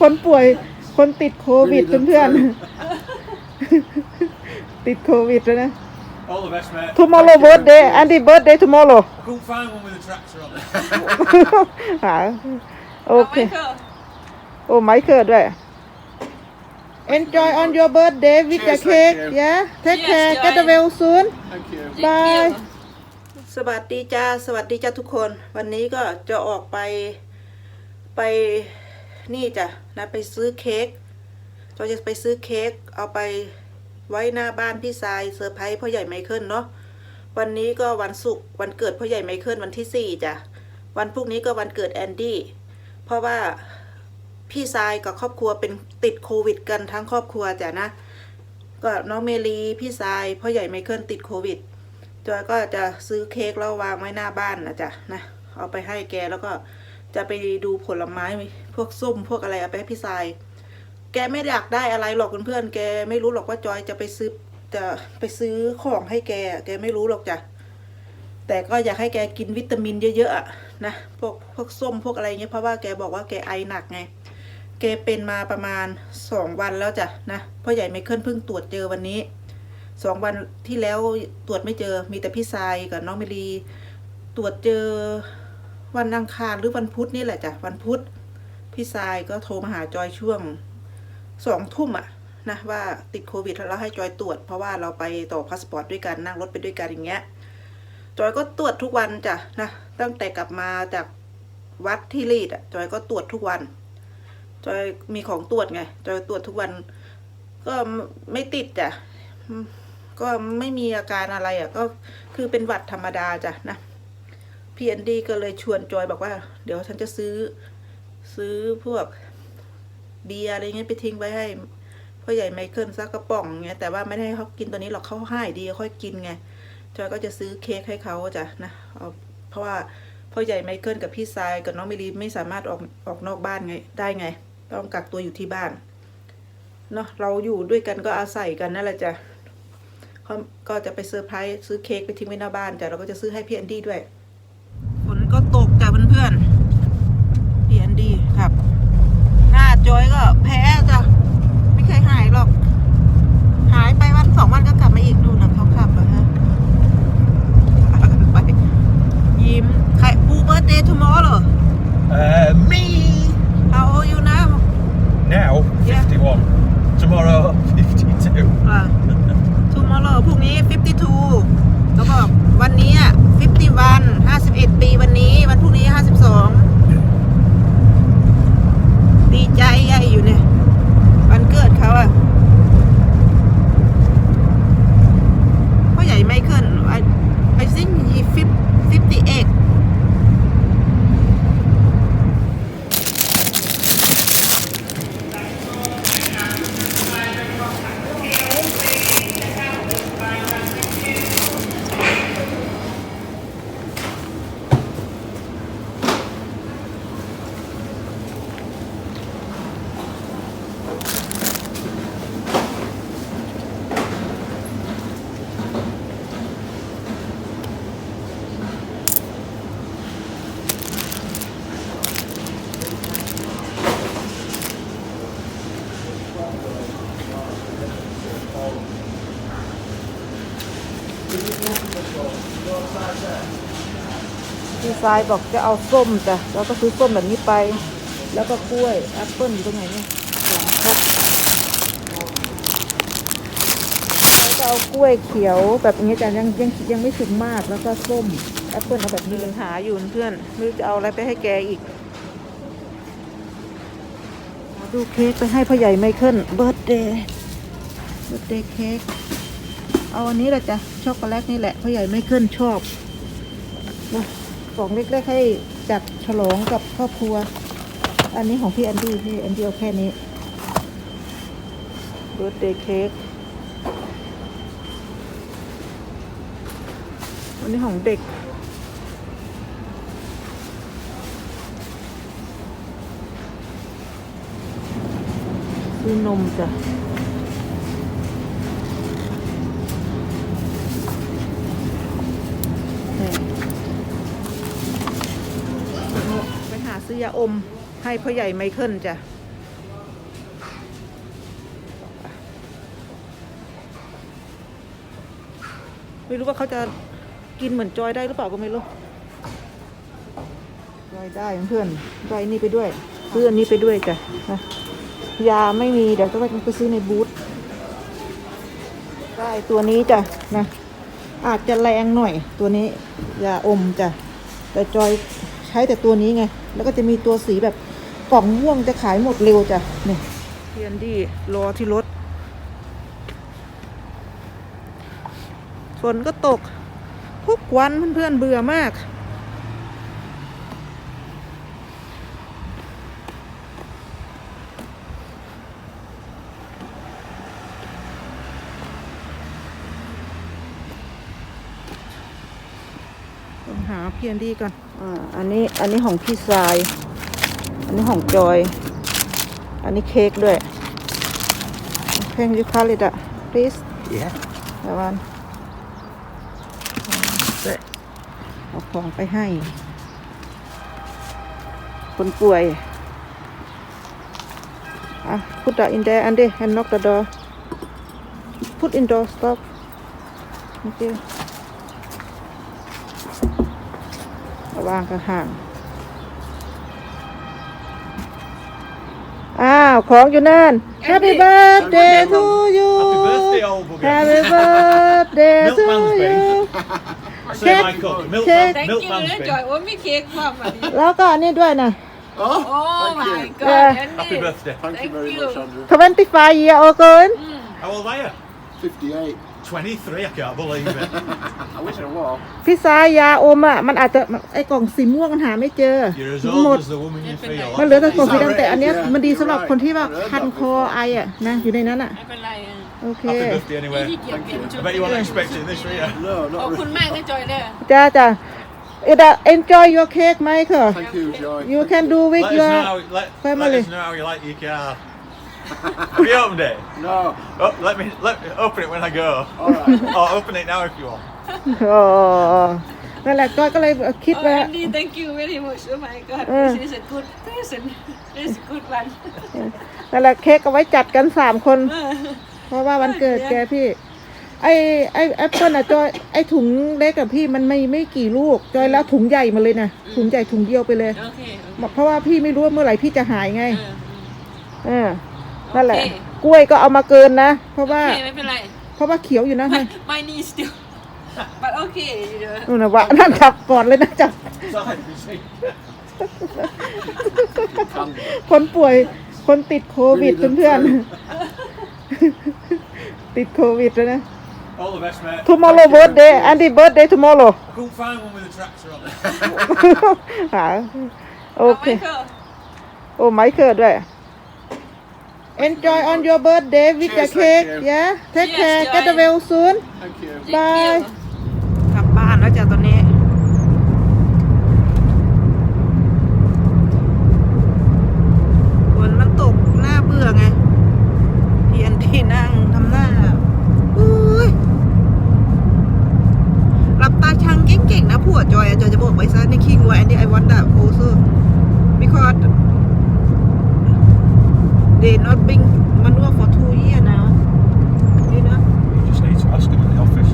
คนป่วยคนติดโควิด Really เพื่อน look ๆติดโควิดแล้วนะ All the best, mate. tomorrow Thank you. birthday Andy birthday tomorrow I couldn't find one with a tractor on it. หาโอเคาไว้ถะโอ้ไมเคิลด้วย enjoy on your birthday with the Cheers, cake thank you. yeah take Yes, care Joy. get well soon Thank you. บาย Thank you สวัสดีจ้า สวัสดีจ้าทุกคน วันนี้ก็จะออกไปไป นี่จ้ะนะไปซื้อเค้กเราจะไปซื้อเค้กเอาไปไว้หน้าบ้านพี่ทรายเซอร์ไพรส์พ่อใหญ่ไมเคิลเนาะวันนี้ก็วันศุกร์วันเกิดพ่อใหญ่ไมเคิลวันที่สี่จ้ะวันพรุ่งนี้ก็วันเกิดแอนดี้เพราะว่าพี่ทรายกับครอบครัวเป็นติดโควิด กันทั้งครอบครัวจ้ะนะ ก็น้องเมลีพี่ทรายพ่อใหญ่ไมเคิลติดโควิดจอยก็จะซื้อเค้กแล้ววางไว้หน้าบ้านนะจ๊ะนะเอาไปให้แกแล้วก็ จะไปดูผลไม้พวกส้มพวกอะไรอาไปให้พี่ทราย แกไม่อยากได้อะไรหรอกเพื่อนๆแกไม่รู้หรอกว่าจอยจะไปซื้อจะไปซื้อของให้แก แกไม่รู้หรอกจ้ะแต่ก็อยากให้แกกินวิตามินเยอะๆนะพวกพวกส้มพวกอะไรเงี้ยเพราะว่าแกบอกว่าแกไอหนักไงแกเป็นมาประมาณสองวันแล้วจ้ะนะพ่อใหญ่ไมเคิลเพิ่งตรวจเจอวันนี้สองวันที่แล้วตรวจไม่เจอมีแต่พี่ทรายกับน้องเมลีตรวจเจอ วันอังคารหรือวันพุธนี่แหละจ้ะวันพุธพี่ทรายก็โทรมาหาจอยช่วงสองทุ่มอะนะว่าติดโควิดแล้วให้จอยตรวจ เพราะว่าเราไปต่อพาสปอร์ตด้วยกันนั่งรถไปด้วยกันอย่างเงี้ยจอยก็ตรวจทุกวันจ้ะนะตั้งแต่กลับมาจากวัดที่ลีดอะจอยก็ตรวจทุกวันจอยมีของตรวจไงจอยตรวจทุกวัน ก็ไม่ติดจ้ะก็ไม่มีอาการอะไรอะก็คือเป็นหวัดธรรมดาจ้ะนะ พี่แอนดี้ก็เลยชวนจอยบอกว่า เดี๋ยวฉันจะซื้อซื้อพวกเบียร์อะไรเงี้ยไปทิ้งไว้ให้พ่อใหญ่ไมเคิลซักกระป๋องเงี้ยแต่ว่าไม่ได้ให้เขากินตัวนี้หรอกเขาให้ดีค่อยกินไงจอยก็จะซื้อเค้กให้เขาจ้ะนะเอาเพราะว่าพ่อใหญ่ไมเคิลกับพี่ทรายกับน้องมิลีไม่สามารถออกออกนอกบ้านไงได้ไง ต้องกักตัวอยู่ที่บ้านเนาะเราอยู่ด้วยกันก็อาศัยกันนั่นแหละจ้ะเขาก็จะไปเซอร์ไพรส์ซื้อเค้กไปทิ้งไว้หน้าบ้านจ้ะเราก็จะซื้อให้พี่แอนดี้ด้วย ก็ตกจ้ะเพื่อนๆพี่แอนดี้ครับ หน้าจอยก็แพ้จ้ะไม่เคยหายหรอก หายไปวันสองวันก็กลับมาอีกดูนะเขาขับอะฮะไปยิ้มใครปูเบิร์ดเดย์ทูมอร์เหรอ Uh, me เอาอยู่นะ now Yeah. 51. Tomorrow 52. อ่า tomorrow พรุ่งนี้ 52แล้วก็วันนี้อะ51 51 ปีวันนี้ วันพรุ่งนี้ 52 ดีใจใหญ่อยู่เนี่ย วันเกิดเขาอะพ่อใหญ่ไม่ขึ้น I I think he 58 พี่ทรายบอกจะเอาส้มจ้ะเราก็ซื้อส้มแบบนี้ไป แล้วก็กล้วยแอปเปิ้ลอยู่ตรงไหนเนี่ยสองครกแล้วก็เอากล้วยเขียวแบบนี้จ้ะยังยังยังไม่สุกมากแล้วก็ส้มแอปเปิ้ลเอาแบบนี้เลยหาอยู่เพื่อนไม่รู้จะเอาอะไรไปให้แกอีก ดูเค้กไปให้พ่อใหญ่ไมเคิลเบิร์ดเดย์เบิร์ดเดย์เค้ก เอาอันนี้แหละจ้ะช็อกโกแลตนี่แหละพ่อใหญ่ไม่เคิลชอบนะของเล็กๆให้จัดฉลองกับครอบครัว อันนี้ของพี่แอนดี้พี่แอนดี้เอาแค่นี้เบิร์ดเดย์เค้กอันนี้ของเด็กซื้อนมจ้ะ ซื้อยาอมให้พ่อใหญ่ไมเคิลจ้ะไม่รู้ว่าเขาจะกินเหมือนจอยได้หรือเปล่าก็ไม่รู้จอยได้เพื่อนจอยนี่ไปด้วยซื้อนนี่ไปด้วยจ้ะนะยาไม่มีเดี๋ยวจะไปซื้อในบูธได้ตัวนี้จ้ะนะอาจจะแรงหน่อยตัวนี้ยาอมจ้ะแต่จอย ใช้แต่ตัวนี้ไง แล้วก็จะมีตัวสีแบบกล่องม่วงจะขายหมดเร็วจ้ะเนี่ยเพียนดี้รอที่รถฝนก็ตก ทุกวันเพื่อนๆเบื่อมาก ต้องหาเพียนดีก่อน อ่าอันนี้อันนี้ของพี่ทราย อันนี้ของจอย อันนี้เค้กด้วยเพลงยูคาลิดอะ please Yeah. แต่วันเอาของไปให้ คนป่วย อะ put that in there and they and lock the door put indoor stop thank you ระวางกระห่างอ้าว ของอยู่นั่น Happy birthday to you Happy birthday, old bugger. Happy birthday to Milkman's you Say Cake. my cook. Milk, Cake. Thank you milkman's นะ been. จอยโอ้ยมีเค้กความอันนี้แล้วก็อันนี้ด้วยนะ โอ้ Oh, my thank you. god Yeah. อันนี้ Happy birthday. Thank, Thank you very you. much, Andrew. 25 year old girl How old are you? 58. 23. I can't believe it. I wish I was. พี่สายยาอมอะมันอาจจะไอ้กล่องสีม่วงมันหาไม่เจอ You're as หม old ด as the woman you feel. มันเหลือแต่กล่องสี Is that ดำแต่อันเนี้ย right? มันดีสำหรับ Yeah, คนที่แบบ you're right. คันคอไออะนะอยู่ในนั้นอะไม่เป็นไรอะโอเค Happy birthday พี่ anyway. ที่เกียจเปลี่ยนชุด I bet you weren't expecting this, were you? No, ขอบ not คุณ really. มากนะจอยเด้อ จ้าจ้า It, uh, enjoy your cake Michael Thank you, Joy. you can do with Let us, your know how, let, let family. us know how you like your car. Have you opened it? No. Oh, let me let me open it when I go. All right. or open it now if you want. โอ้นั่นแหละก้อยก็เลยคิดโอ้ว่าอันนี้ thank you very much oh my god เออ this is a good person this is a good one นั่นแหละเค้กเอาไว้จัดกันสามคนเออเพราะว่าวันเกิดแกพี่ ไอ้ไอ้แอปเปิลอะจอยไอ้ถุงเล็กกับพี่มันไม่ไม่กี่ลูกจอยแล้วถุงใหญ่มาเลยนะถุงใหญ่ถุงเดียวไปเลยโอเคเพราะว่าพี่ไม่รู้ว่าเมื่อไหร่พี่จะหายไงเออเออ นั่นแหละโอเคกล้วยก็เอามาเกินนะ เพราะโอว่าเคไม่เป็นไร เพราะว่าเขียวอยู่นะ my my knee still but okay you know นู่นนะวะนั่นขับก่อนเลยนะจับ Sorry, you see. คนป่วยคนติดโควิดเพื่อนๆ ติดโควิดแล้วนะ All the best, mate. tomorrow birthday Andy birthday tomorrow I couldn't find one with a tractor on it. หาโอเค Michael โอ้ไมเคิลด้วย Enjoy on your birthday with the Cheers, cake thank you. yeah take Yes, care Joy. get well soon Thank you. thank Bye. you กลับบ้านแล้วจ้ะตอนนี้ they not bring manure for two year now you know You just need to ask him in the office.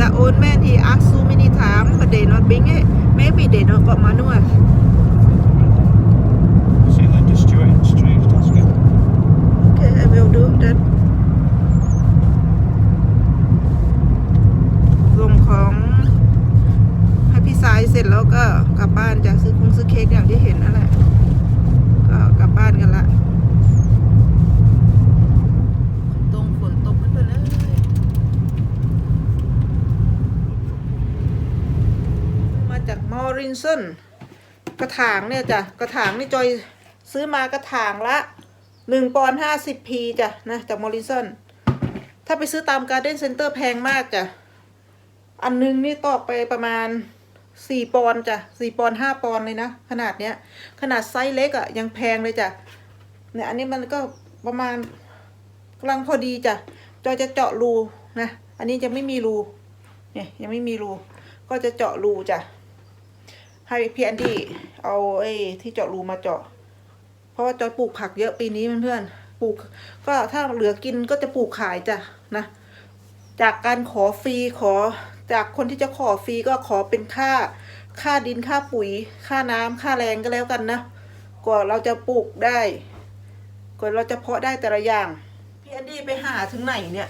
The old man he asked so many times, but they not bring it. Maybe they don't got manure. See Linda Stewart in the street, just ask him. Okay, I will do that. ส่งของให้พี่สายเสร็จแล้วก็กลับบ้านจะซื้อคงซื้อเค้กอย่างที่เห็นนั่นแหละก็กลับบ้านกันละตรงฝนตกเพื่อนๆเอ้ยมาจากมอรินสันกระถางเนี่ยจ้ะ กระถางนี่จอยซื้อมากระถางละหนึ่งปอนห้าสิบพีจ้ะนะจากมอรินสันถ้าไปซื้อตามการ์เด้นเซ็นเตอร์แพงมากจ้ะ อันนึงนี่ตอกไปประมาณ สี่ปอนจ้ะสี่ปอนห้าปอนเลยนะ ขนาดเนี้ย ขนาดไซส์เล็กอะ่ะยังแพงเลยจ้ะเนี่ยอันนี้มันก็ประมาณกำลังพอดีจ้ะจอยจะเจาะรูนะอันนี้จะไม่มีรูเนี่ยยังไม่มีรู ก็จะเจาะรูจ้ะให้พี่แอนดี้เอาไอ้ที่เจาะรูมาเจาะ เพราะว่าจอยปลูกผักเยอะปีนี้เพื่อนๆปลูก ก็ถ้าเหลือกินก็จะปลูกขายจ้ะนะ จากการขอฟรีขอ จากคนที่จะขอฟรีก็ขอเป็นค่า ค่าดินค่าปุ๋ย ค่าน้ำค่าแรงก็แล้วกันนะกว่าเราจะปลูกได้กว่าเราจะเพาะได้แต่ละอย่าง พี่แอนดี้ไปหาถึงไหนเนี่ย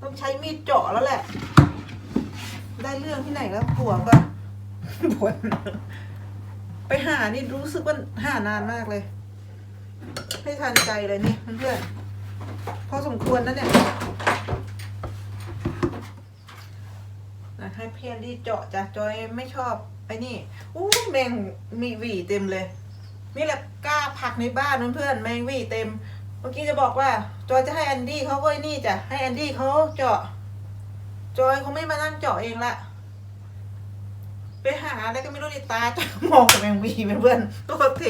ต้องใช้มีดเจาะแล้วแหละ ได้เรื่องที่ไหนแล้วผัวก็บ่นไปหานี่รู้สึกว่าหานานมากเลยให้ทันใจเลยนี่เพื่อนๆ พอสมควรนะเนี่ยให้เพียนดีเจาะจ้ะจอยไม่ชอบไอ้นี่อู้แมงมีหวีเต็มเลย นี่แหละกล้าผักในบ้านเพื่อนๆแมงหวีเต็ม เมื่อกี้จะบอกว่า จอยจะให้แอนดี้เขาไว้นี่จ้ะให้แอนดี้เขาเจาะ จอยเขาไม่มานั่งเจาะเองละไปหาอะไรก็ไม่รู้ดิตาจอยมองแต่แมงวีเพื่อนๆตัวเท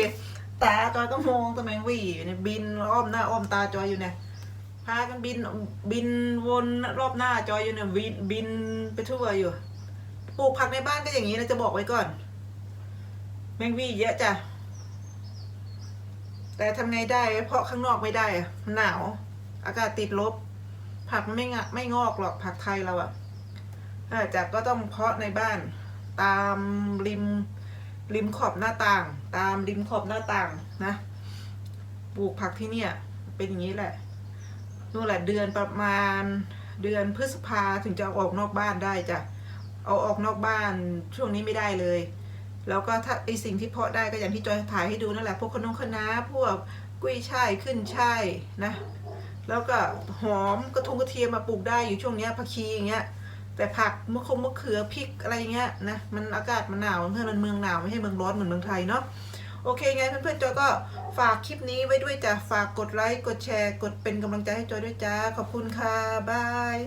ตาจอยก็มองแต่แมงวีอยู่เนี่ยบินอ้อมหน้าอ้อมตาจอยอยู่เนี่ย พากันบินบินวนรอบหน้าจอยอยู่เนี่ยบินบินไปทั่วอยู่ปลูกผักในบ้านก็อย่างนี้นะจะบอกไว้ก่อน แมงวีเยอะจ้ะแต่ทำไงได้เพราะข้างนอกไม่ได้หนาว อากาศติดลบ ผักไม่งะไม่งอกหรอกผักไทยเราอะอ่าจากก็ต้องเพาะในบ้าน ตามริมริมขอบหน้าต่าง ตามริมขอบหน้าต่างนะปลูกผักที่เนี่ย เป็นอย่างนี้แหละ นู่นแหละเดือนประมาณเดือนพฤษภาถึงจะเอาออกนอกบ้านได้จ้ะเอาออกนอกบ้านช่วงนี้ไม่ได้เลย แล้วก็ถ้าไอสิ่งที่เพาะได้ก็อย่างที่จอยถ่ายให้ดูนั่นแหละพวกขนมคะน้าพวกกุ้ยช่ายขึ้นช่ายนะ แล้วก็หอมกระทงกระเทียมมาปลูกได้อยู่ช่วงเนี้ยผักชีอย่างเงี้ยแต่ผักมะคงมะเขือพริกอะไรเงี้ยนะมันอากาศมันหนาวเพื่อนมันเมืองหนาวไม่ใช่เมืองร้อนเหมือนเมืองไทยเนาะ โอเคไงเพื่อนๆจอยก็ฝากคลิปนี้ไว้ด้วยจ้ะฝากกดไลค์กดแชร์ กดเป็นกำลังใจให้จอยด้วยจ้าขอบคุณค่ะบาย